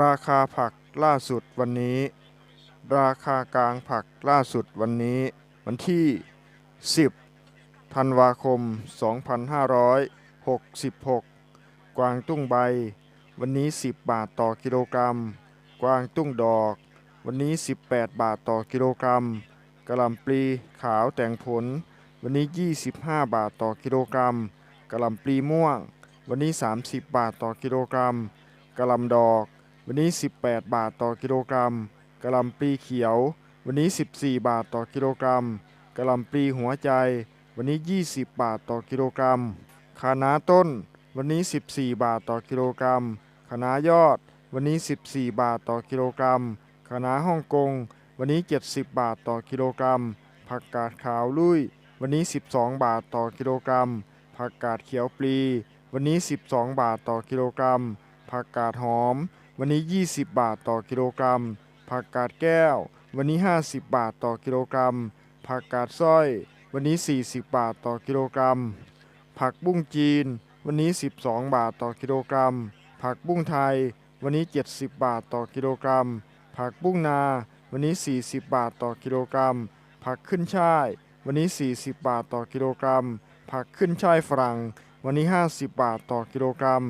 ราคาผักล่าสุดวันนี้ ราคากลางผักล่าสุดวันนี้ วันที่ 10 ธันวาคม 2566 กวางตุ้งใบ วันนี้ 10 บาทต่อกิโลกรัม กวางตุ้งดอก วันนี้ 18 บาทต่อกิโลกรัมกระหล่ำปลีขาวแต่งผล วันนี้ 25 บาทต่อกิโลกรัมกระหล่ำปลีม่วง วันนี้ 30 บาทต่อกิโลกรัมกระหล่ำดอก วันนี้ 18 บาทต่อกิโลกรัมกะหล่ำปลีเขียว วันนี้ 14 บาทต่อกิโลกรัมกะหล่ำปลีหัวใจ วันนี้ 20 บาทต่อกิโลกรัมคะน้าต้น วันนี้ 14 บาทต่อกิโลกรัมคะน้ายอด วันนี้ 14 บาทต่อกิโลกรัมคะน้าฮ่องกง วันนี้ 70 บาทต่อกิโลกรัม ผักกาดขาวลุยวันนี้ 12 บาทต่อกิโลกรัม ผักกาดเขียวปลี วันนี้ 12 บาทต่อกิโลกรัม ผักกาดหอม วันนี้ 20 บาทต่อกิโลกรัม ผักกาดแก้ว วันนี้ 50 บาทต่อกิโลกรัม ผักกาดสร้อย วันนี้ 40 บาทต่อกิโลกรัม ผักบุ้งจีน วันนี้ 12 บาทต่อกิโลกรัม ผักบุ้งไทย วันนี้ 70 บาทต่อกิโลกรัม ผักบุ้งนา วันนี้ 40 บาทต่อกิโลกรัม ผักขึ้นช่าย วันนี้ 40 บาทต่อกิโลกรัม ผักขึ้นช่ายฝรั่ง วันนี้ 50 บาทต่อกิโลกรัม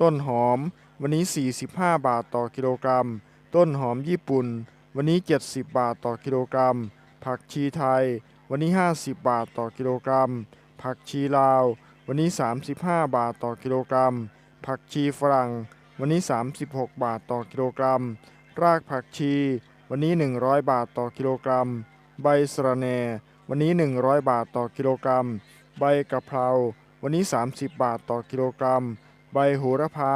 ต้นหอม วันนี้ 45 บาทต่อกิโลกรัม ต้นหอมญี่ปุ่น วันนี้ 70 บาทต่อกิโลกรัม ผักชีไทย วันนี้ 50 บาทต่อกิโลกรัม ผักชีลาว วันนี้ 35 บาทต่อกิโลกรัม ผักชีฝรั่ง วันนี้ 36 บาทต่อกิโลกรัม รากผักชี วันนี้ 100 บาทต่อกิโลกรัม ใบสะระแหน่ วันนี้ 100 บาทต่อกิโลกรัม ใบกะเพรา วันนี้ 30 บาทต่อกิโลกรัม ใบโหระพา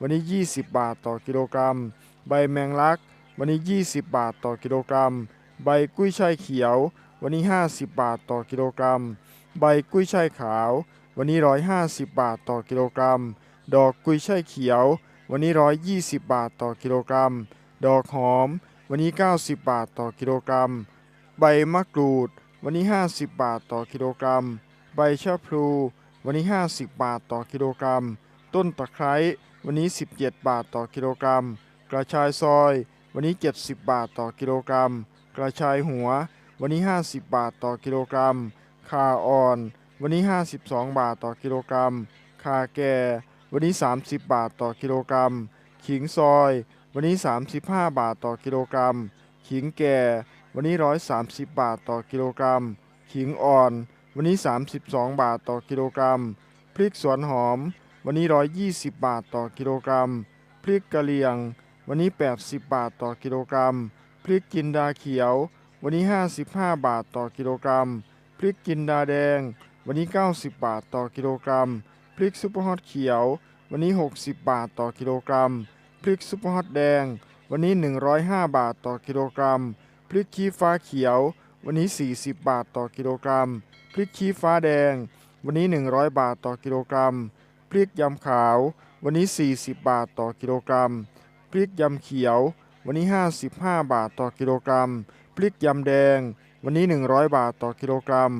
วันนี้ 20 บาทต่อกิโลกรัม ใบแมงลัก วันนี้ 20 บาทต่อกิโลกรัม ใบกุ้ยช่ายเขียว วันนี้ 50 บาทต่อกิโลกรัม ใบกุ้ยช่ายขาว วันนี้ 150 บาทต่อกิโลกรัม ดอกกุ้ยช่ายเขียว วันนี้ 120 บาทต่อกิโลกรัม ดอกหอม วันนี้ 90 บาทต่อกิโลกรัม ใบมะกรูด วันนี้ 50 บาทต่อกิโลกรัม ใบชะพลู วันนี้ 50 บาทต่อกิโลกรัม ต้นตะไคร้ วันนี้ 17 บาทต่อกิโลกรัม กระชายซอย วันนี้ 70 บาทต่อกิโลกรัม กระชายหัว วันนี้ 50 บาทต่อกิโลกรัมข่าอ่อน วันนี้ 52 บาทต่อกิโลกรัมข่าแก่ วันนี้ 30 บาทต่อกิโลกรัม ขิงซอย วันนี้ 35 บาทต่อกิโลกรัม ขิงแก่ วันนี้ 130 บาทต่อกิโลกรัม ขิงอ่อน วันนี้ 32 บาทต่อกิโลกรัม พริกสวนหอม วันนี้ 120 บาทต่อกิโลกรัม พริกกะเหรี่ยง วันนี้ 80 บาทต่อกิโลกรัม พริกจินดาเขียว วันนี้ 55 บาทต่อกิโลกรัม พริกจินดาแดง วันนี้ 90 บาทต่อกิโลกรัม พริกซุปเปอร์ฮอตเขียว วันนี้ 60 บาทต่อกิโลกรัม พริกซุปเปอร์ฮอตแดง วันนี้ 105 บาทต่อกิโลกรัม พริกชี้ฟ้าเขียว วันนี้ 40 บาทต่อกิโลกรัม พริกชี้ฟ้าแดง วันนี้ 100 บาทต่อกิโลกรัม พริกยำขาว วันนี้ 40 บาทต่อกิโลกรัม พริกยำเขียว วันนี้ 55 บาทต่อกิโลกรัม พริกยำแดง วันนี้ 100 บาทต่อกิโลกรัม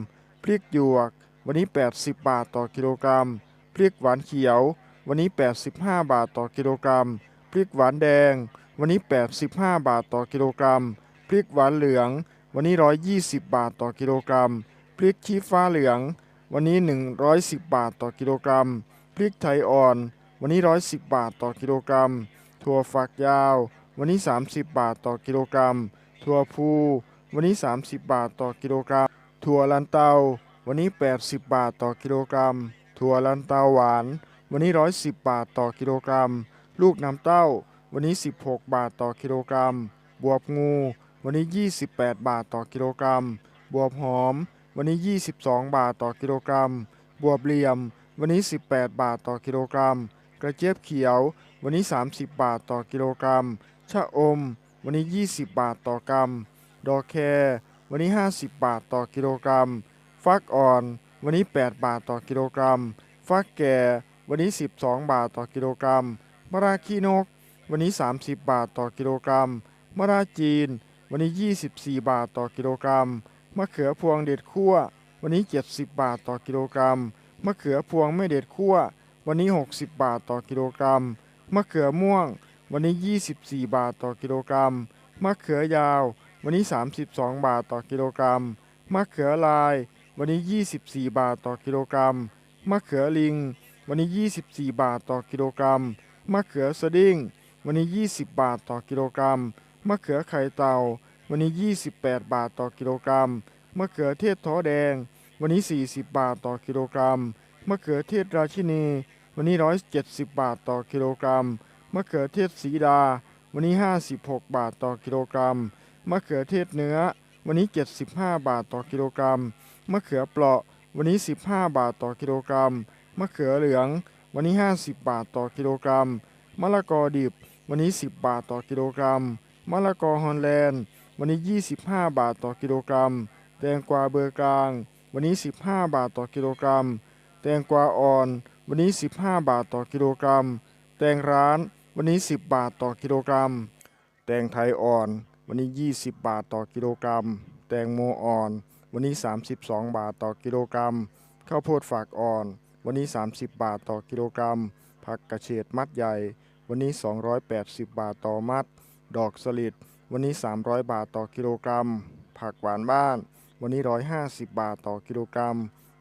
พริกหยวก วันนี้ 80 บาทต่อกิโลกรัม พริกหวานเขียว วันนี้ 85 บาทต่อกิโลกรัม พริกหวานแดง วันนี้ 85 บาทต่อกิโลกรัม พริกหวานเหลือง วันนี้ 120 บาทต่อกิโลกรัม พริกชี้ฟ้าเหลือง วันนี้ 110 บาทต่อกิโลกรัม พริกไทยอ่อน วันนี้ 110 บาทต่อกิโลกรัม ถั่วฝักยาว วันนี้ 30 บาทต่อกิโลกรัม ถั่วพูวันนี้ 30 บาทต่อกิโลกรัม ถั่วลันเตา วันนี้ 80 บาทต่อกิโลกรัม ถั่วลันเตาหวาน วันนี้ 110 บาทต่อกิโลกรัม ลูกน้ำเต้า วันนี้ 16 บาทต่อกิโลกรัม บวบงู วันนี้ 28 บาทต่อกิโลกรัม บวบหอม วันนี้ 22 บาทต่อกิโลกรัม บวบเหลี่ยม วันนี้ 18 บาทต่อกิโลกรัม กระเจี๊ยบเขียว วันนี้ 30 บาทต่อกิโลกรัม ชะอม วันนี้ 20 บาทต่อกรัม ดอกแครวันนี้ 50 บาทต่อกิโลกรัม ฟักอ่อน วันนี้ 8 บาทต่อกิโลกรัม ฟักแก่ วันนี้ 12 บาทต่อกิโลกรัม มะระขี้นก วันนี้ 30 บาทต่อกิโลกรัม มะระจีน วันนี้ 24 บาทต่อกิโลกรัม มะเขือพวงเด็ดคั่ววันนี้ 70 บาทต่อกิโลกรัม มะเขือพวงไม่เด็ดคั่ววันนี้ 60 บาทต่อกิโลกรัม มะเขือม่วง วันนี้ 24 บาทต่อกิโลกรัม มะเขือยาว วันนี้ 32 บาทต่อกิโลกรัม มะเขือลาย วันนี้ 24 บาทต่อกิโลกรัม มะเขือลิง วันนี้ 24 บาทต่อกิโลกรัม มะเขือสดิ้ง วันนี้ 20 บาทต่อกิโลกรัม มะเขือไข่เต่า วันนี้ 28 บาทต่อกิโลกรัม มะเขือเทศท้อแดง วันนี้ 40 บาทต่อกิโลกรัมมะเขือเทศราชินี วันนี้ 170 บาทต่อกิโลกรัมมะเขือเทศสีดา วันนี้ 56 บาทต่อกิโลกรัมมะเขือเทศเนื้อ วันนี้ 75 บาทต่อกิโลกรัมมะเขือเปราะ วันนี้ 15 บาทต่อกิโลกรัมมะเขือเหลือง วันนี้ 50 บาทต่อกิโลกรัมมะละกอดิบ วันนี้ 10 บาทต่อกิโลกรัมมะละกอฮอลแลนด์ วันนี้ 25 บาทต่อกิโลกรัม แตงกวาเบอร์กลาง วันนี้ 15 บาทต่อกิโลกรัม แตงกวาอ่อน วันนี้ 15 บาทต่อกิโลกรัม แตงร้าน วันนี้ 10 บาทต่อกิโลกรัม แตงไทยอ่อน วันนี้ 20 บาทต่อกิโลกรัม แตงโมอ่อน วันนี้ 32 บาทต่อกิโลกรัม ข้าวโพดฝากอ่อน วันนี้ 30 บาทต่อกิโลกรัม ผักกระเฉดมัดใหญ่ วันนี้ 280 บาทต่อมัด ดอกสลิด วันนี้ 300 บาทต่อกิโลกรัม ผักหวานบ้าน วันนี้ 150 บาทต่อกิโลกรัม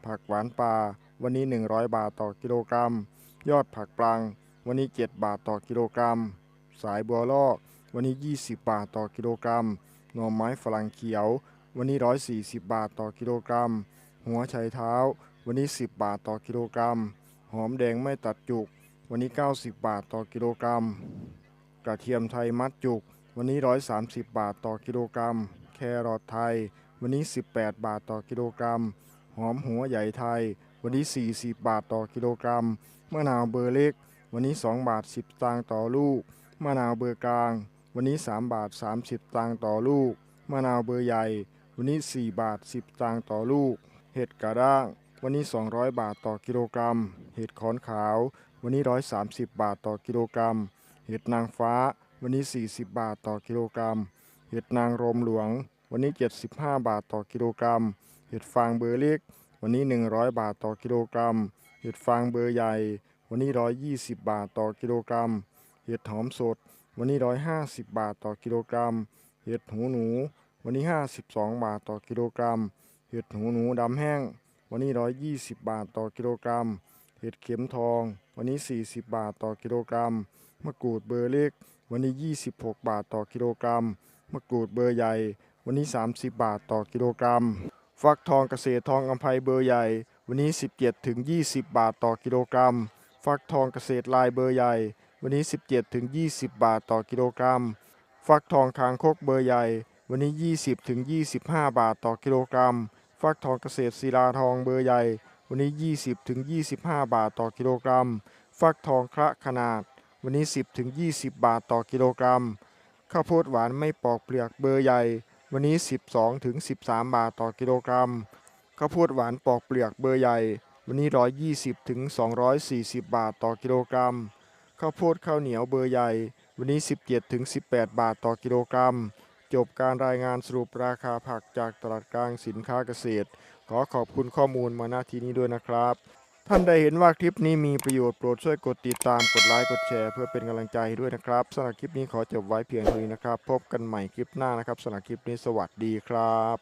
ผักหวานป่าวันนี้ 100 บาทต่อกิโลกรัม ยอดผักปลัง วันนี้ 7 บาทต่อกิโลกรัม สายบัวลอก วันนี้ 20 บาทต่อกิโลกรัม หน่อไม้ฝรั่งเขียว วันนี้ 140 บาทต่อกิโลกรัม หัวไชเท้า วันนี้ 10 บาทต่อกิโลกรัม หอมแดงไม่ตัดจุก วันนี้ 90 บาทต่อกิโลกรัม กระเทียมไทยมัดจุก วันนี้ 130 บาทต่อกิโลกรัม แครอทไทย วันนี้ 18 บาทต่อกิโลกรัม หอมหัวใหญ่ไทย วันนี้ 40 บาทต่อกิโลกรัมมะนาวเบอร์เล็ก วันนี้ 2 บาท 10ตางต่อลูกมะนาวเบอร์กลาง วันนี้ 3 บาท 30สตางต่อลูกมะนาวเบอร์ใหญ่ วันนี้ 4 บาท 10ตางต่อลูก เห็ดกระด้าง วันนี้ 200 บาทต่อกิโลกรัม เห็ดขอนขาว วันนี้ 130 บาทต่อกิโลกรัม เห็ดนางฟ้า วันนี้ 40 บาทต่อกิโลกรัม เห็ดนางรมหลวง วันนี้ 75 บาทต่อกิโลกรัม เห็ดฟางเบอร์เล็ก วันนี้ 100 บาทต่อกิโลกรัม เห็ดฟางเบอร์ใหญ่ วันนี้ 120 บาทต่อกิโลกรัม เห็ดหอมสด วันนี้ 150 บาทต่อกิโลกรัม เห็ดหูหนู วันนี้ 52 บาทต่อกิโลกรัม เห็ดหูหนูดำแห้ง วันนี้ 120 บาทต่อกิโลกรัม เห็ดเข็มทอง วันนี้ 40 บาทต่อกิโลกรัม มะกรูดเบอร์เล็ก วันนี้ 26 บาทต่อกิโลกรัม มะกรูดเบอร์ใหญ่ วันนี้ 30 บาทต่อกิโลกรัม ฟักทองเกษตรทองอัมภัยเบอร์ใหญ่ วันนี้ 17ถึง20 บาทต่อกิโลกรัม ฟักทองเกษตรลายเบอร์ใหญ่ วันนี้ 17ถึง20 บาทต่อกิโลกรัม ฟักทองคางคกเบอร์ใหญ่ วันนี้ 20ถึง25 บาทต่อกิโลกรัม ฟักทองเกษตรศิลาทองเบอร์ใหญ่ วันนี้ 20ถึง25 บาทต่อกิโลกรัม ฟักทองคระขนาด วันนี้ 10ถึง20 บาทต่อกิโลกรัม ข้าวโพดหวานไม่ปอกเปลือกเบอร์ใหญ่ วันนี้ 12ถึง13 บาทต่อกิโลกรัมข้าวโพดหวานปอกเปลือกเบอร์ใหญ่ วันนี้ 120ถึง240 บาทต่อกิโลกรัมข้าวโพดข้าวเหนียวเบอร์ใหญ่ วันนี้ 17ถึง18 บาทต่อกิโลกรัม จบการรายงานสรุปราคาผักจากตลาดกลางสินค้าเกษตร ขอขอบคุณข้อมูลมาณที่นี้ด้วยนะครับ ท่านใดเห็นว่าคลิปนี้มีประโยชน์โปรดช่วยกดติดตามกดไลค์กดแชร์ เพื่อเป็นกำลังใจด้วยนะครับสำหรับคลิปนี้ขอจบไว้เพียงเท่านี้นะครับ พบกันใหม่คลิปหน้านะครับสำหรับคลิปนี้สวัสดีครับ